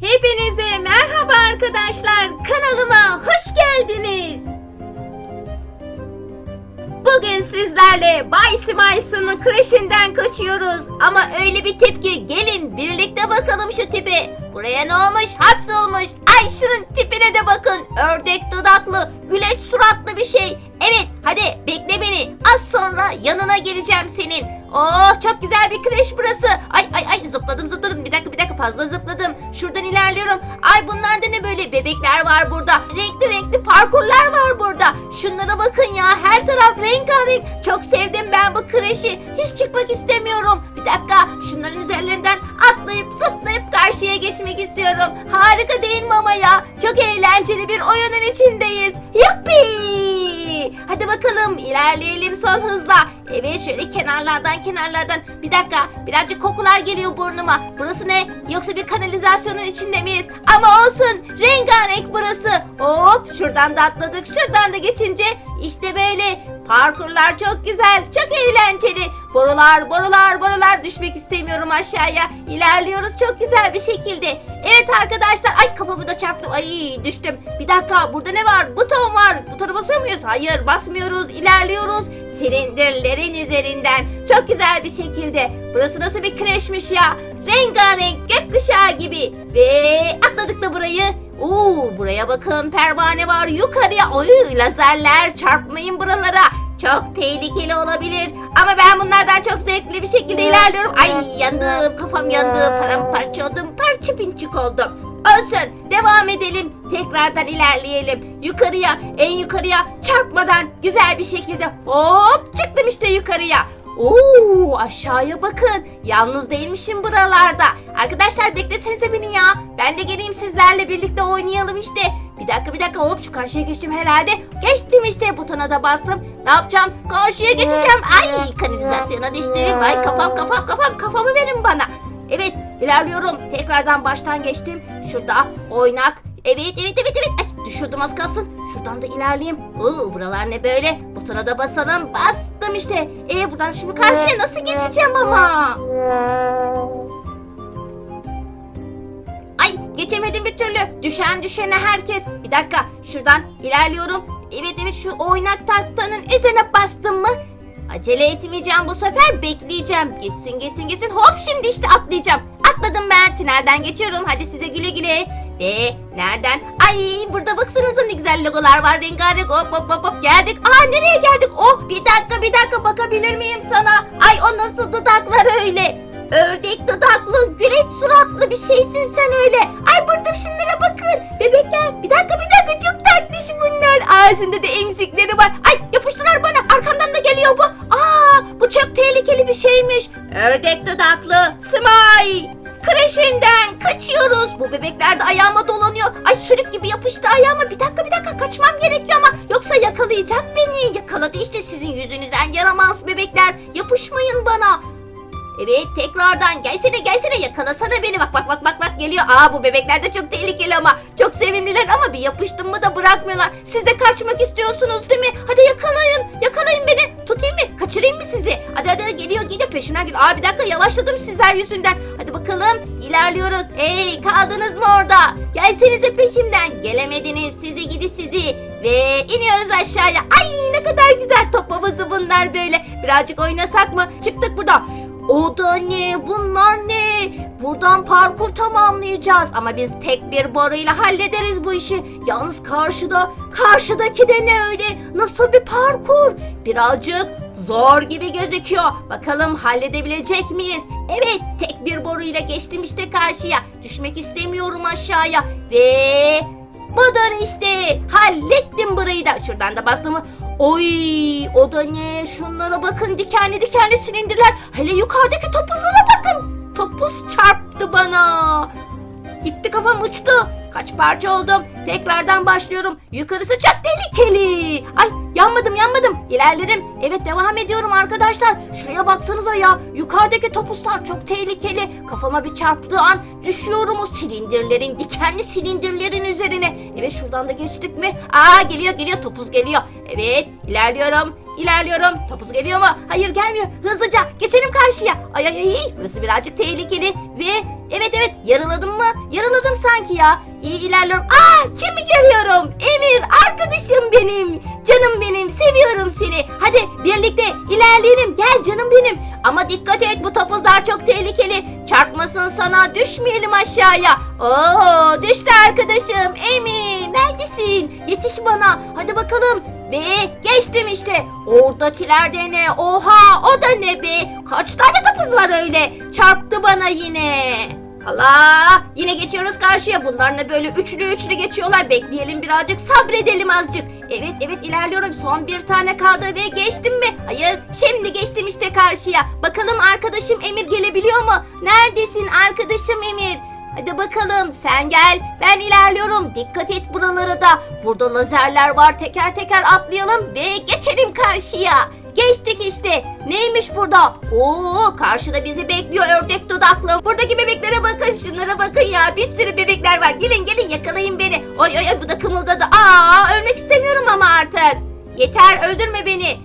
Hepinize merhaba arkadaşlar. Kanalıma hoş geldiniz. Bugün sizlerle Bay Simays'ın kreşinden kaçıyoruz. Ama öyle bir tip ki gelin birlikte bakalım şu tipe. Buraya ne olmuş? Hapsolmuş. Ay şunun tipine de bakın. Ördek dudaklı, güleç suratlı bir şey. Evet hadi bekle beni. Az sonra yanına geleceğim senin. Oh çok güzel bir kreş burası. Ay zıpladım zıpladım. Bir dakika bir dakika fazla zıpladım. Şuradan ilerliyorum. Ay bunlar da ne böyle bebekler var burada. Renkli renkli parkurlar var burada. Şunlara bakın ya her taraf rengarenk. Çok sevdim ben bu kreşi. Hiç çıkmak istemiyorum. Bir dakika şunların üzerlerinden atlayıp zıplayıp karşıya geçmek istiyorum. Harika değil mi ama ya? Çok eğlenceli bir oyunun içindeyiz. Yuppi! Hadi bakalım ilerleyelim son hızla. Evet şöyle kenarlardan kenarlardan. Bir dakika birazcık kokular geliyor burnuma. Burası ne? Yoksa bir kanalizasyonun içinde miyiz? Ama olsun rengarenk burası. Hop şuradan da atladık şuradan da geçince işte böyle parkurlar çok güzel çok eğlenceli. Borular borular borular düşmek istemiyorum aşağıya. İlerliyoruz çok güzel bir şekilde. Evet arkadaşlar ay kafamı da çarptım ay düştüm. Bir dakika burada ne var? Buton var. Butona basıyor muyuz? Hayır basmıyoruz ilerliyoruz. Silindirlerin üzerinden çok güzel bir şekilde. Burası nasıl bir kreşmiş ya? Rengarenk gökkuşağı gibi. Ve atladık da burayı. Oo, buraya bakın pervane var yukarıya. Oy lazerler çarpmayın buralara. Çok tehlikeli olabilir. Ama ben bunlardan çok zevkli bir şekilde ilerliyorum. Ay yandım kafam yandı paramparça oldum parça pinçik oldum. Olsun devam edelim. Tekrardan ilerleyelim. Yukarıya en yukarıya çarpmadan güzel bir şekilde hop çıktım işte yukarıya. Oo aşağıya bakın. Yalnız değilmişim buralarda. Arkadaşlar beklesenize beni ya. Ben de geleyim sizlerle birlikte oynayalım işte. Bir dakika bir dakika hop şu karşıya geçtim herhalde. Geçtim işte butona da bastım. Ne yapacağım? Karşıya geçeceğim. Ay kanalizasyona düştüm. Ay kafam kafam kafam kafamı verin bana. Evet ilerliyorum. Tekrardan baştan geçtim. Şurada oynak. Evet evet evet evet. Ay düşüyordum az kalsın. Şuradan da ilerleyeyim. Oo buralar ne böyle? Butona da basalım. Bastım işte. E buradan şimdi karşıya nasıl geçeceğim ama? Geçemedim bir türlü. Düşen düşene herkes. Bir dakika şuradan ilerliyorum. Evet evet şu oynak tahtanın üzerine bastım mı? Acele etmeyeceğim bu sefer bekleyeceğim. Gitsin gitsin gitsin. Hop şimdi işte atlayacağım. Atladım ben. Tünelden geçiyorum. Hadi size güle güle. Ve nereden? Ay burada baksanıza ne güzel logolar var. Rengarenk hop hop hop hop geldik. Aa nereye geldik? Oh bir dakika bir dakika bakabilir miyim sana? Ay o nasıl dudaklar öyle? Ördek dudaklı, güleç suratlı bir şeysin sen öyle. Ay burada şunlara bakın. Bebekler bir dakika bir dakika çok tatlış bunlar. Ağzında da emzikleri var. Ay yapıştılar bana. Arkamdan da geliyor bu. Aa bu çok tehlikeli bir şeymiş. Ördek dudaklı, Smile. Kreşinden kaçıyoruz. Bu bebekler de ayağıma dolanıyor. Ay sülük gibi yapıştı ayağıma. Bir dakika bir dakika kaçmam gerekiyor ama. Yoksa yakalayacak beni. Yakaladı işte sizin yüzünüzden yaramaz bebekler. Yapışmayın. Evet tekrardan gelsene gelsene yakalasana beni bak bak bak bak bak geliyor. Aa bu bebekler de çok tehlikeli ama çok sevimliler ama bir yapıştım mı da bırakmıyorlar. Siz de kaçmak istiyorsunuz değil mi? Hadi yakalayın yakalayın beni tutayım mı kaçırayım mı sizi? Hadi hadi geliyor geliyor peşimden geliyor. Aa bir dakika yavaşladım sizler yüzünden. Hadi bakalım ilerliyoruz. Hey kaldınız mı orada? Gelsenize peşimden. Gelemediniz sizi gidi sizi. Ve iniyoruz aşağıya. Ay ne kadar güzel top havası bunlar böyle. Birazcık oynasak mı? Çıktık burada. O da ne? Bunlar ne? Buradan parkur tamamlayacağız ama biz tek bir boruyla hallederiz bu işi. Yalnız karşıda, karşıdaki de ne öyle? Nasıl bir parkur? Birazcık zor gibi gözüküyor. Bakalım halledebilecek miyiz? Evet, tek bir boruyla geçtim işte karşıya. Düşmek istemiyorum aşağıya ve Budur işte. Hallettim burayı da. Şuradan da bastım mı? Oy o da ne? Şunlara bakın dikenli dikenli silindirler. Hele yukarıdaki topuzlara bakın. Topuz çarptı bana. Gitti kafam uçtu. Kaç parça oldum. Tekrardan başlıyorum. Yukarısı çok tehlikeli. Ay yanmadım yanmadım. İlerledim. Evet devam ediyorum arkadaşlar. Şuraya baksanıza ya. Yukarıdaki topuzlar çok tehlikeli. Kafama bir çarptığı an düşüyorum o silindirlerin, dikenli silindirlerin üzerine. Evet şuradan da geçtik mi? Aa geliyor geliyor topuz geliyor. Evet ilerliyorum. İlerliyorum. Topuz geliyor mu? Hayır gelmiyor. Hızlıca geçelim karşıya. Ay ay ay. Burası birazcık tehlikeli. Ve evet evet yarıladım mı? Yarıladım sanki ya. İyi ilerliyorum. Aa kimi görüyorum? Emir arkadaşım benim. Canım benim. Seviyorum seni. Hadi birlikte ilerleyelim. Gel canım benim. Ama dikkat et bu topuzlar çok tehlikeli. Çarpmasın sana. Düşmeyelim aşağıya. Oo düştü arkadaşım. Emir neredesin? Yetiş bana. Hadi bakalım. Ve geçtim işte. Oradakiler de ne? Oha o da ne be? Kaç tane topuz var öyle? Çarptı bana yine. Allah! Yine geçiyoruz karşıya. Bunlar ne böyle üçlü üçlü geçiyorlar. Bekleyelim birazcık sabredelim azıcık. Evet evet ilerliyorum. Son bir tane kaldı ve geçtim mi? Hayır şimdi geçtim işte karşıya. Bakalım arkadaşım Emir gelebiliyor mu? Neredesin arkadaşım Emir? Hadi bakalım sen gel. Ben ilerliyorum. Dikkat et buralara da. Burada lazerler var. Teker teker atlayalım ve geçelim karşıya. Geçtik işte. Neymiş burada? Oo, karşıda bizi bekliyor ördek dudaklı. Buradaki bebeklere bakın, şunlara bakın ya. Bir sürü bebekler var. Gelin gelin yakalayın beni. Oy oy oy bu da kımıldadı. Aa, ölmek istemiyorum ama artık. Yeter öldürme beni.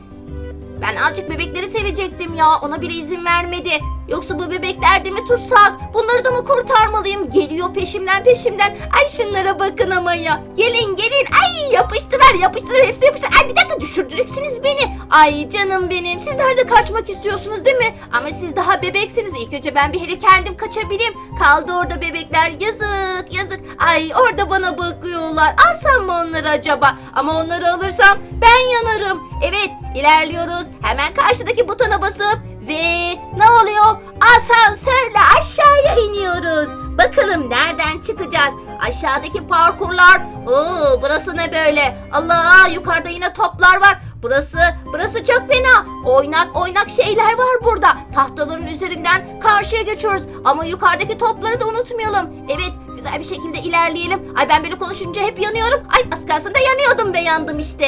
Ben azıcık bebekleri sevecektim ya. Ona bile izin vermedi. Yoksa bu bebekler de mi tutsak? Bunları da mı kurtarmalıyım? Geliyor peşimden peşimden. Ay şunlara bakın ama ya. Gelin gelin. Ay yapıştılar yapıştılar. Hepsi yapıştılar. Ay bir dakika düşüreceksiniz beni. Ay canım benim. Sizler de kaçmak istiyorsunuz değil mi? Ama siz daha bebeksiniz. İlk önce ben bir hele kendim kaçabileyim. Kaldı orada bebekler. Yazık yazık. Ay orada bana bakıyorlar. Alsam mı onları acaba? Ama onları alırsam ben yanarım. Evet ilerliyoruz. Hemen karşıdaki butona basıp ve ne oluyor? Asansörle aşağıya iniyoruz. Bakalım nereden çıkacağız? Aşağıdaki parkurlar. Oo, burası ne böyle? Allah yukarıda yine toplar var. Burası, burası çok fena. Oynak oynak şeyler var burada. Tahtaların üzerinden karşıya geçiyoruz. Ama yukarıdaki topları da unutmayalım. Evet, güzel bir şekilde ilerleyelim. Ay ben böyle konuşunca hep yanıyorum. Ay az kalsın da yanıyordum ve yandım işte.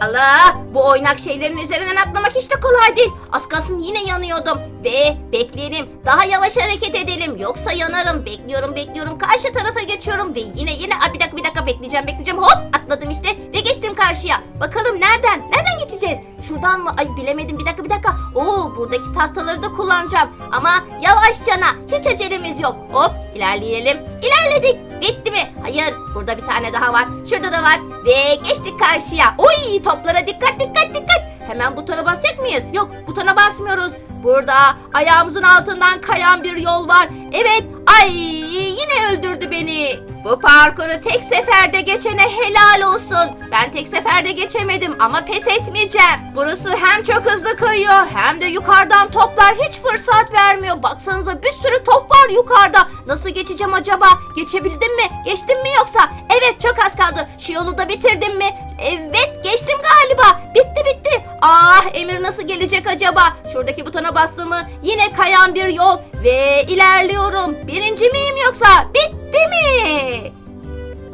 Allah bu oynak şeylerin üzerinden atlamak hiç de kolay değil. Az kalsın yine yanıyordum. Ve bekleyelim daha yavaş hareket edelim yoksa yanarım. Bekliyorum bekliyorum karşı tarafa geçiyorum ve yine yine Aa, bir dakika bir dakika bekleyeceğim bekleyeceğim hop atladım işte ve geçtim karşıya. Bakalım nereden nereden geçeceğiz? Şuradan mı? Ay bilemedim bir dakika bir dakika. Oo buradaki tahtaları da kullanacağım ama yavaşçana hiç acelemiz yok. Hop ilerleyelim. İlerledik. Bitti mi? Hayır. Burada bir tane daha var. Şurada da var. Ve geçtik karşıya. Oy toplara dikkat dikkat dikkat. Hemen butona basacak mıyız? Yok butona basmıyoruz. Burada ayağımızın altından kayan bir yol var. Evet. Ay yine öldürdü beni. Bu parkuru tek seferde geçene helal olsun. Ben tek seferde geçemedim ama pes etmeyeceğim. Burası hem çok hızlı kayıyor hem de yukarıdan toplar hiç fırsat vermiyor. Baksanıza bir sürü top var yukarıda. Nasıl geçeceğim acaba? Geçebildim mi? Geçtim mi yoksa? Evet çok az kaldı. Şu yolu da bitirdim mi? Evet geçtim galiba. Bitti bitti. Ah Emir nasıl gelecek acaba? Şuradaki butona bastığımı yine kayan bir yol ve ilerliyorum. Birinci miyim yoksa? Bitti mi?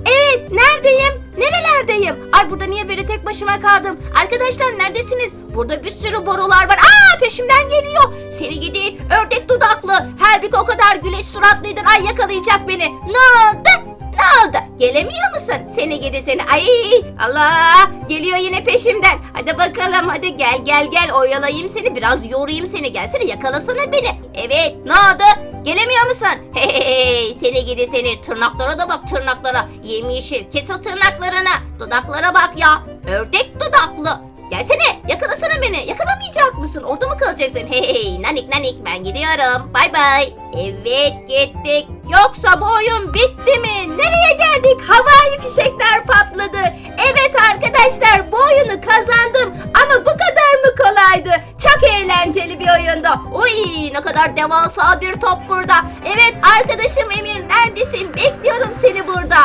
Evet neredeyim? Nerelerdeyim? Ay burada niye böyle tek başıma kaldım? Arkadaşlar neredesiniz? Burada bir sürü borular var. Aa peşimden geliyor. Seni gidi ördek dudaklı. Halbuki o kadar güleç suratlıydın. Ay yakalayacak beni. Ne oldu? Oldu? Gelemiyor musun? Seni gidi seni. Ay Allah geliyor yine peşimden. Hadi bakalım hadi gel gel gel oyalayayım seni biraz yorayım seni. Gelsene yakalasana beni. Evet ne oldu? Gelemiyor musun? Hey, hey seni gidi seni. Tırnaklara da bak tırnaklara. Yemyeşil kes o tırnaklarına. Dudaklara bak ya. Ördek dudaklı. Gelsene yakalasana beni. Yakalamayacak mısın? Orada mı kalacaksın? Hey hey nanik nanik ben gidiyorum. Bay bay. Evet gittik. Yoksa bu oyun bitti mi? Nereye geldik? Havai fişekler patladı. Evet arkadaşlar bu oyunu kazandım. Ama bu kadar mı kolaydı? Çok eğlenceli bir oyundu. Uy ne kadar devasa bir top burada. Evet arkadaşım Emir neredesin? Bekliyorum seni burada.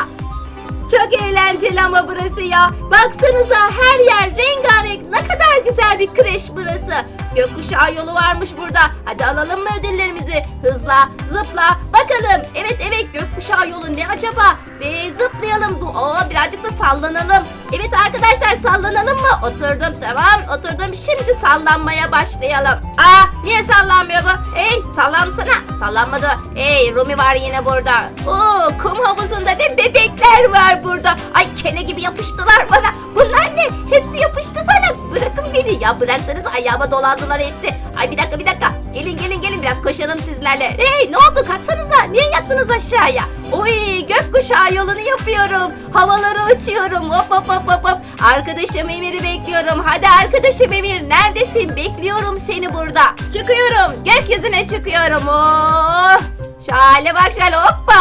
Çok eğlenceli ama burası ya. Baksanıza her yer rengarenk. Ne kadar güzel bir kreş burası. Gökkuşağı yolu varmış burada. Hadi alalım mı ödüllerimizi? Hızla, zıpla. Bak bakalım. Evet evet gökkuşağı yolu ne acaba? Ve zıplayalım. Aa, birazcık da sallanalım. Evet arkadaşlar sallanalım mı? Oturdum tamam oturdum. Şimdi sallanmaya başlayalım. Aa niye sallanmıyor bu? Hey sallansana. Sallanmadı. Hey Rumi var yine burada. Oo kum havuzunda ne bebekler var burada. Ay kene gibi yapıştılar bana. Bunlar ne? Hepsi yapıştı bana. Bırakın beni. Ya bıraksanız ayağıma dolandılar hepsi. Ay bir dakika bir dakika. Gelin gelin gelin biraz koşalım sizlerle. Hey ne oldu kalksanıza. Niye yattınız aşağıya? Oy gökkuşağı yolunu yapıyorum. Havalara uçuyorum. Hop hop hop hop hop. Arkadaşım Emir'i bekliyorum. Hadi arkadaşım Emir neredesin? Bekliyorum seni burada. Çıkıyorum. Gökyüzüne çıkıyorum. Oh. Şale bak şale hoppa.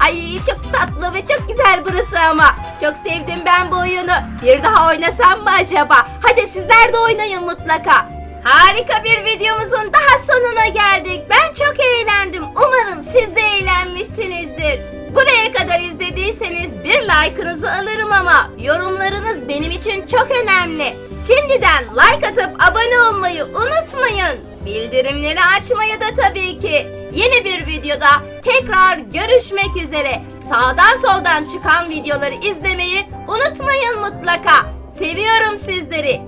Ay çok tatlı ve çok güzel burası ama. Çok sevdim ben bu oyunu. Bir daha oynasam mı acaba? Hadi sizler de oynayın mutlaka. Harika bir videomuzun daha sonuna geldik. Ben çok eğlendim. Umarım siz de eğlenmişsinizdir. Buraya kadar izlediyseniz bir like'ınızı alırım ama yorumlarınız benim için çok önemli. Şimdiden like atıp abone olmayı unutmayın. Bildirimleri açmayı da tabii ki. Yeni bir videoda tekrar görüşmek üzere. Sağdan soldan çıkan videoları izlemeyi unutmayın mutlaka. Seviyorum sizleri.